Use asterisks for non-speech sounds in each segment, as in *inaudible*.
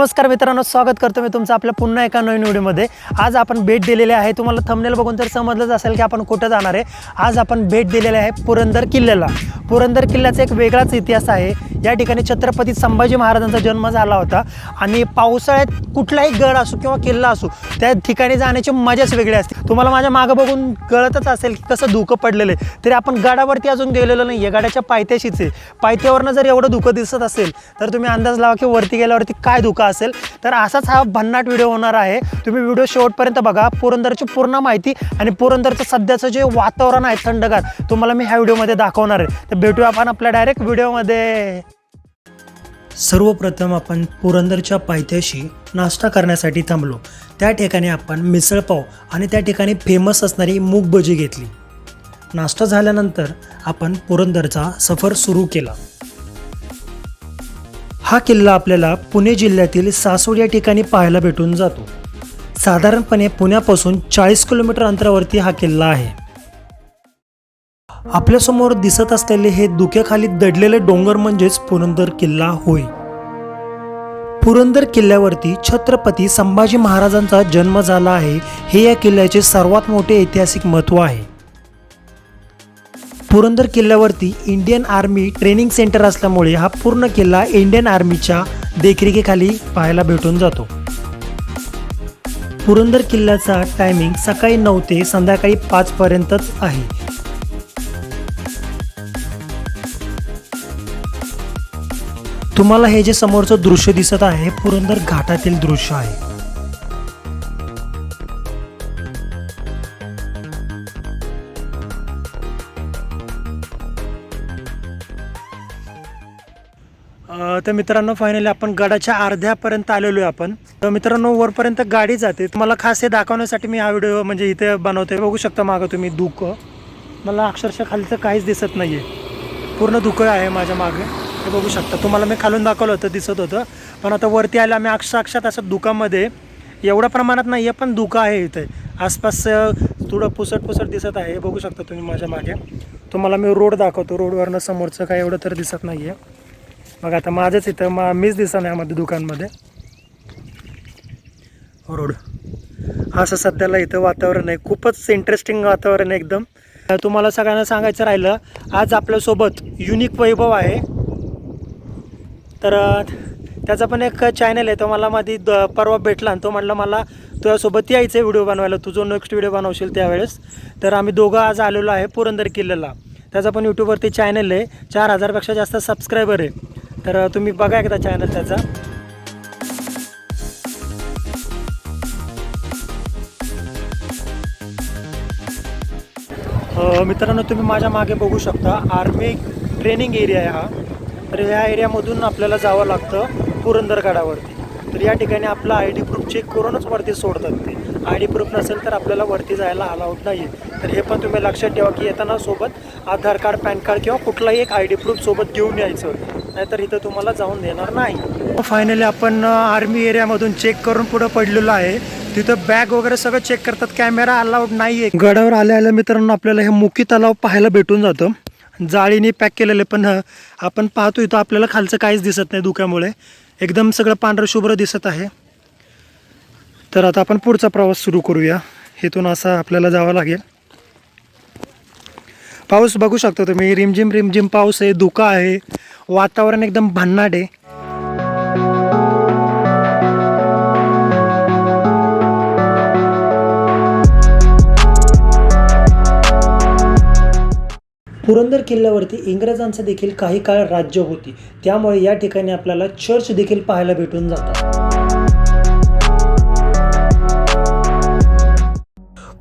नमस्कार मित्रांनो स्वागत करतो मी तुमचं आपल्या पुन्हा एका नवीन व्हिडिओमध्ये. आज आपण भेट दिलेली आहे तुम्हाला थंबनेल बघून तर समजलंच असेल की आपण कुठं जाणार आहे. आज आपण भेट दिलेली आहे पुरंदर किल्ल्याला. पुरंदर किल्ल्याचा एक वेगळाच इतिहास आहे. या ठिकाणी छत्रपती संभाजी महाराजांचा जन्म झाला होता. आणि पावसाळ्यात कुठलाही गड असो किंवा किल्ला असो त्या ठिकाणी जाण्याची मजाच वेगळी असते. तुम्हाला माझ्या मागं बघून कळतच असेल की कसं धुकं पडलेलं आहे. तरी आपण गडावरती अजून गेलेलो नाही आहे गडाच्या पायथ्याशीच आहे. पायथ्यावरनं जर एवढं धुकं दिसत असेल तर तुम्ही अंदाज लावा की वरती गेल्यावरती काय धुकं असेल तर असाच हा भन्नाट व्हिडिओ होणार आहे. तुम्ही व्हिडिओ शेवटपर्यंत बघा. पुरंदरची पूर्ण माहिती आणि पुरंदरचं सध्याचं जे वातावरण आहे थंडगार तुम्हाला मी ह्या व्हिडिओमध्ये दाखवणार आहे. तर भेटूया आपण आपल्या डायरेक्ट व्हिडिओमध्ये सर्वप्रथम आपण पुरंदरच्या पायथ्याशी नाश्ता करण्यासाठी थांबलो. त्या ठिकाणी आपण मिसळपाव आणि त्या ठिकाणी फेमस असणारी मूग भजी घेतली. नाश्ता झाल्यानंतर आपण पुरंदरचा सफर सुरू केला. हा किल्ला आपल्याला पुणे जिल्ह्यातील सासवड या ठिकाणी पाहायला भेटून जातो. साधारणपणे पुण्यापासून चाळीस किलोमीटर अंतरावरती हा किल्ला आहे. आपल्यासमोर दिसत असलेले हे धुक्याखाली दडलेले डोंगर म्हणजेच पुरंदर किल्ला होय. पुरंदर किल्ल्यावरती छत्रपती संभाजी महाराजांचा जन्म झाला आहे. हे या किल्ल्याचे सर्वात मोठे ऐतिहासिक महत्त्व आहे. पुरंदर किल्ल्यावरती इंडियन आर्मी ट्रेनिंग सेंटर असल्यामुळे हा पूर्ण किल्ला इंडियन आर्मीच्या देखरेखीखाली पाहायला भेटून जातो. पुरंदर किल्ल्याचा टायमिंग सकाळी नऊ ते संध्याकाळी पाच पर्यंतच आहे. तुम्हाला हे जे समोरचं दृश्य दिसत आहे पुरंदर घाटातील दृश्य आहे. तर मित्रांनो फायनली आपण गडाच्या अर्ध्यापर्यंत आलेलो आहे आपण. तर मित्रांनो वरपर्यंत गाडी जाते. तुम्हाला खास हे दाखवण्यासाठी मी हा व्हिडिओ म्हणजे इथे बनवतोय. बघू शकता मागं तुम्ही धुकं. मला अक्षरशः खालीचं काहीच दिसत नाही आहे पूर्ण धुकं आहे माझ्या मागे. हे बघू शकता. तुम्हाला मी खालून दाखवलं होतं दिसत होतं. पण आता वरती आलं आम्ही अक्षरक्षात असं धुकामध्ये एवढ्या प्रमाणात नाही आहे पण धुकं आहे इथे. आसपास थोडं पुसट पुसट दिसत आहे. हे बघू शकता तुम्ही माझ्या मागे. तुम्हाला मी रोड दाखवतो. रोडवरनं समोरचं काय एवढं तर दिसत नाही आहे मग आता माझंच इथं मा मीच दिसा नाही आम्हाला दुकानमध्ये. हो, रोड. असं सध्याला इथं वातावरण आहे. खूपच इंटरेस्टिंग वातावरण आहे एकदम. तुम्हाला सगळ्यांना सांगायचं राहिलं आज आपल्यासोबत युनिक वैभव आहे. तर त्याचा पण एक चॅनल आहे. तो मला माझी द परवा भेटला आणि तो म्हटलं मला तुझ्यासोबत यायचं आहे व्हिडिओ बनवायला. तू जो नेक्स्ट व्हिडिओ बनवशील त्यावेळेस. तर आम्ही दोघं आज आलेलो आहे पुरंदर किल्ल्याला. त्याचा पण यूट्यूबवरती चॅनल आहे. चार हजारपेक्षा जास्त सबस्क्रायबर आहे. तर तुम्ही बघा एकदा चॅनल त्याचा. मित्रांनो तुम्ही माझ्या मागे बघू शकता आर्मी ट्रेनिंग एरिया आहे हा. तर ह्या एरियामधून आपल्याला जावं लागतं पुरंदरगडावरती. तर या ठिकाणी आपला आय डी प्रूफ चेक करूनच वरती सोडतात ते. आय डी प्रूफ नसेल तर आपल्याला वरती जायला अलाउड नाही आहे तर हे पण तुम्ही लक्षात ठेवा की येताना सोबत आधार कार्ड पॅन कार्ड किंवा कुठलाही एक आय डी प्रूफ सोबत घेऊन यायचं. नाहीतर इथं तुम्हाला जाऊन देणार नाही. फायनली आपण आर्मी एरियामधून चेक करून पुढं पडलेलो आहे. तिथं बॅग वगैरे सगळं चेक करतात. कॅमेरा अलाउड नाही आहे गडावर आल्या आल्या मित्रांनो आपल्याला हे मुकी तलाव पाहायला भेटून जातं. जाळीने पॅक केलेले पण आपण पाहतो इथं आपल्याला खालचं काहीच दिसत नाही धुक्यामुळे. एकदम सगळं पांढरं शुभ्र दिसत आहे. तर आता आपण पुढचा प्रवास सुरू करूया. इथून असा आपल्याला जावं लागेल. पाऊस बघू शकता तुम्ही. रिमझिम रिमझिम पाऊस आहे धुका आहे. वातावरण एकदम भन्नाट आहे. पुरंदर किल्ल्यावरती इंग्रजांचं देखील काही काळ राज्य होती. त्यामुळे या ठिकाणी आपल्याला चर्च देखील पाहायला भेटून जातात.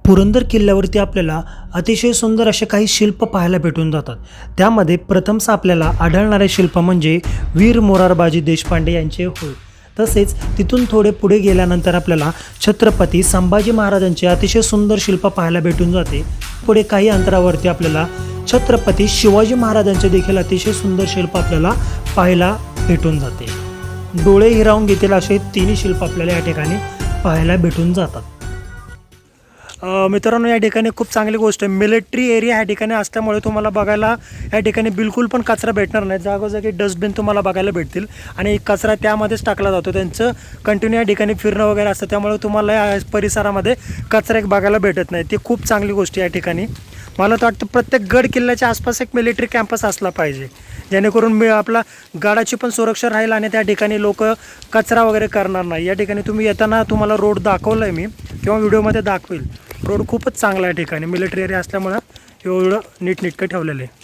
पुरंदर किल्ल्यावरती आपल्याला अतिशय सुंदर असे काही शिल्प पाहायला भेटून जातात. त्यामध्ये प्रथमच आपल्याला आढळणारे शिल्प म्हणजे वीर मोरारबाजी देशपांडे यांचे होय. तसेच तिथून थोडे पुढे गेल्यानंतर आपल्याला छत्रपती संभाजी महाराजांचे अतिशय सुंदर शिल्प पाहायला भेटून जाते. पुढे काही अंतरावरती आपल्याला छत्रपती शिवाजी महाराजांचे देखील अतिशय सुंदर शिल्प आपल्याला पाहायला भेटून जाते. डोळे हिरावून घेतील असे तिन्ही शिल्प आपल्याला या ठिकाणी पाहायला भेटून जातात. मित्रांनो या ठिकाणी खूप चांगली गोष्ट आहे. मिलिटरी एरिया ह्या ठिकाणी असल्यामुळे तुम्हाला बघायला या ठिकाणी बिलकुल पण कचरा भेटणार नाही. जागोजागी डस्टबिन तुम्हाला बघायला भेटतील. आणि कचरा त्यामध्येच टाकला जातो. त्यांचं कंटिन्यू या ठिकाणी फिरणं वगैरे असतं. त्यामुळे तुम्हाला या परिसरामध्ये कचरा एक बघायला भेटत नाही. ती खूप चांगली गोष्ट आहे या ठिकाणी. मला तर वाटतं प्रत्येक गड किल्ल्याच्या आसपास एक मिलिटरी कॅम्पस असला पाहिजे. जेणेकरून मी आपला गडाची पण सुरक्षा राहील आणि त्या ठिकाणी लोक कचरा वगैरे करणार नाही. या ठिकाणी तुम्ही येताना तुम्हाला रोड दाखवला आहे मी किंवा व्हिडिओमध्ये दाखवेल. रोड खूपच चांगला आहे ठिकाणी. मिलिटरी एरिया असल्यामुळं एवढं नीटनेटकं ठेवलेलं आहे.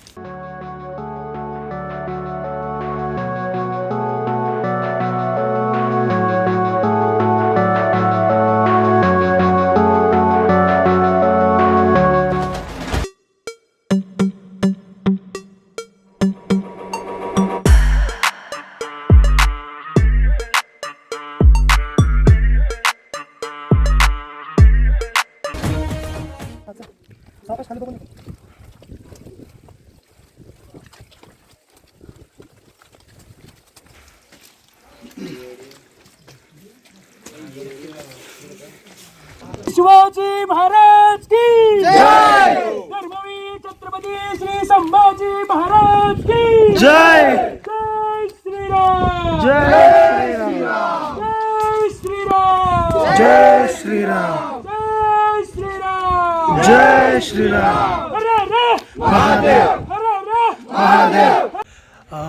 शिवाजी महाराज की धर्मवीर छत्रपती श्री संभाजी महाराज की जय! जय श्रीराम! जय! श्रीराम जय श्रीराम जय श्रीराम! जय श्रीराम! जय श्रीराम. महादेव. महादेव.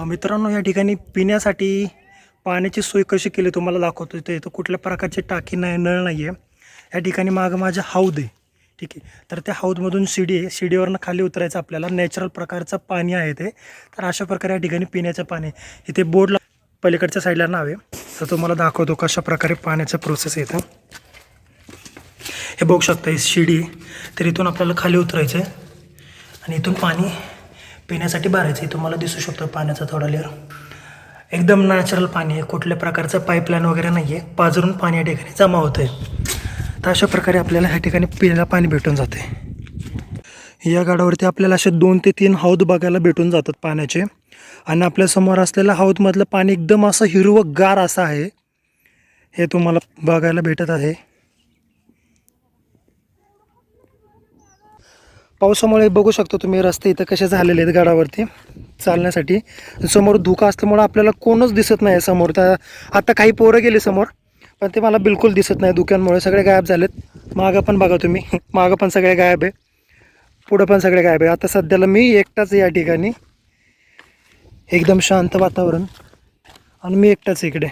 मित्रांनो या ठिकाणी पिण्यासाठी पाण्याची सोय कशी केली तुम्हाला दाखवतो ते. इथं कुठल्या प्रकारची टाकी नाही नळ नाही आहे या ठिकाणी मागं माझं हौद आहे. ठीक आहे. तर त्या हौदमधून शिडी आहे. शिडीवरनं खाली उतरायचं आपल्याला. नॅचरल प्रकारचं पाणी आहे ते. तर अशा प्रकारे या ठिकाणी पिण्याचं पाणी इथे बोर्डला पलीकडच्या साईडला नाव आहे. तर तुम्हाला दाखवतो कशा प्रकारे पाण्याचं प्रोसेस येतं हे बघू शकता ही शिडी आहे. तर इथून आपल्याला खाली उतरायचं आहे आणि इथून पाणी पिण्यासाठी भरायचं आहे. तुम्हाला दिसू शकतो पाण्याचा थोडा लेअर. एकदम नॅचरल पाणी आहे. कुठल्या प्रकारचं पाईपलाईन वगैरे नाही आहे पाझरून पाणी या ठिकाणी जमा होतं आहे तर अशा प्रकारे आपल्याला ह्या ठिकाणी पिण्याला पाणी भेटून जाते या गाडावरती आपल्याला असे दोन ते तीन हौद बघायला भेटून जातात पाण्याचे. आणि आपल्यासमोर असलेल्या हौदमधलं पाणी एकदम असं हिरवं गार असं आहे. हे तुम्हाला बघायला भेटत आहे. पावसामुळे बघू शकतो तुम्ही रस्ते इथं कसे झालेले आहेत गडावरती चालण्यासाठी. समोर धुका असल्यामुळं आपल्याला कोणच दिसत नाही समोर. त्या आता काही पोरं गेले समोर पण ते मला बिलकुल दिसत नाही धुक्यांमुळे. सगळे गायब झालेत. मागं पण बघा तुम्ही. *laughs* मागं पण सगळे गायब आहे. पुढं पण सगळे गायब आहे. आता सध्याला मी एकटाच या ठिकाणी. एकदम शांत वातावरण. आणि मी एकटाच इकडे.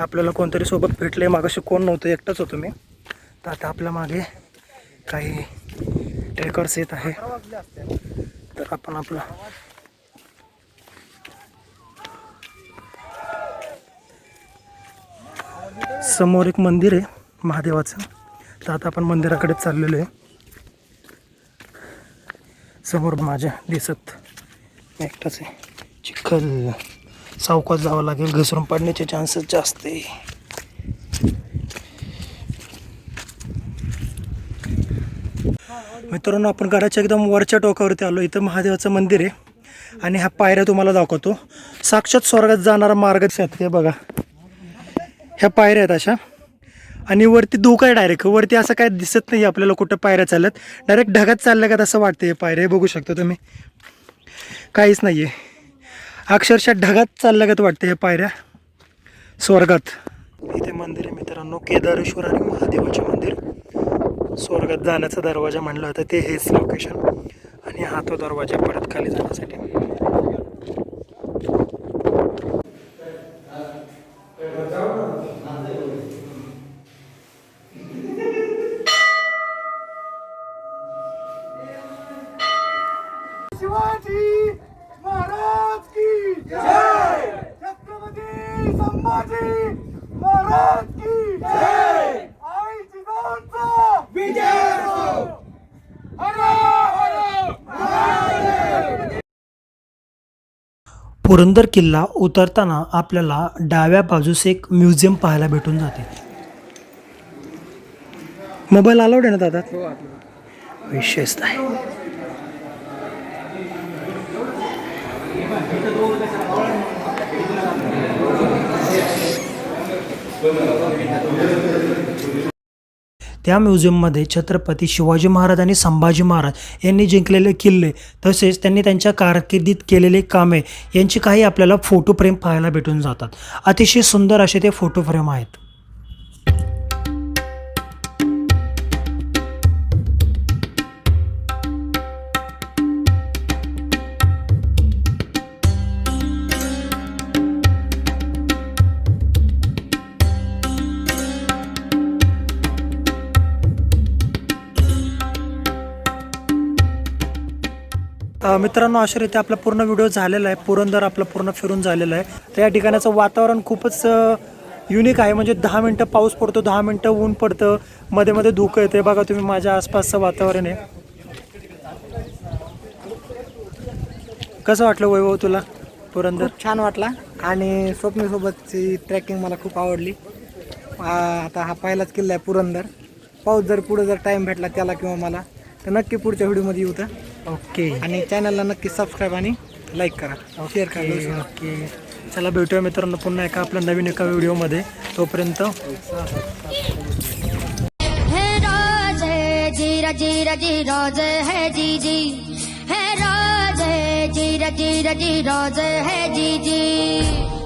आपल्याला कोणतरी सोबत भेटले मागाशी कोण नव्हतं एकटाच होतो मी. तर आता आपल्या मागे काही ट्रेकर्स येत आहे. तर आपण आपला समोर एक मंदिर आहे महादेवाचं. तर आता आपण मंदिराकडे चाललेलो आहे. समोर माझ्या दिसत एकटाच आहे चिखल. सावकाश जावं लागेल. घसरून पडण्याचे चान्सेस जास्त आहे. मित्रांनो आपण घराच्या एकदम वरच्या टोकावरती आलो. इथं महादेवाचं मंदिर आहे. आणि ह्या पायऱ्या तुम्हाला दाखवतो. साक्षात स्वर्गात जाणारा मार्ग दिसत हे बघा. ह्या पायऱ्या आहेत अशा. आणि वरती धोका आहे डायरेक्ट वरती असं काय दिसत नाही आपल्याला कुठं पायऱ्या चालल्यात. डायरेक्ट ढगात चालल्या का असं वाटतं हे पायऱ्या. हे बघू शकता तुम्ही. काहीच नाही आहे अक्षरशः ढगात चालल्यागत वाटते हे पायऱ्या. स्वर्गात. इथे मंदिर आहे मित्रांनो केदारेश्वर आणि महादेवाचे मंदिर. स्वर्गात जाण्याचा दरवाजा म्हणला होता ते हेच लोकेशन आणि हा तो दरवाजा परत खाली जाण्यासाठी. शिवाजी महाराज की जय छत्रपती संभाजी महाराज की जय आई जिजाऊंचा विजय असो हर हर महादेव पुरंदर किल्ला उतरताना आपल्याला डाव्या बाजूस एक म्युझियम पाहायला भेटून जाते. मोबाईल अलाउड आहे ना दादा? विशेष आहे. त्या म्युझियममध्ये छत्रपती शिवाजी महाराज आणि संभाजी महाराज यांनी जिंकलेले किल्ले तसेच त्यांनी त्यांच्या कारकिर्दीत केलेले कामे यांची काही आपल्याला फोटो फ्रेम पाहायला भेटून जातात. अतिशय सुंदर असे ते फोटो फ्रेम आहेत. मित्रांनो अशा रीती आपला पूर्ण व्हिडिओ झालेला आहे. पुरंदर आपला पूर्ण फिरून झालेला आहे. तर या ठिकाणाचं वातावरण खूपच युनिक आहे. म्हणजे दहा मिनटं पाऊस पडतो दहा मिनटं ऊन पडतं मध्ये मध्ये धुकं येते बघा तुम्ही माझ्या आसपासचं वातावरण आहे. कसं वाटलं वैभव तुला पुरंदर? छान वाटला. आणि स्वप्नेसोबतची ट्रॅकिंग मला खूप आवडली. आता हा पहिलाच किल्ला आहे पुरंदर. पाऊस जर पुढे जर टाईम भेटला त्याला किंवा मला तर नक्की पुढच्या व्हिडिओमध्ये येऊ तर. ओके. आणि चॅनलला नक्की सबस्क्राईब आणि लाईक करा. शेअर करा. Okay okay. चला भेटूया मित्रांनो पुन्हा एका आपल्या नवीन एका व्हिडिओमध्ये. तोपर्यंत है राज है जीरा जीरा जी रोज है जी जी. है राज है जीरा जीरा जी रोज है जी जी.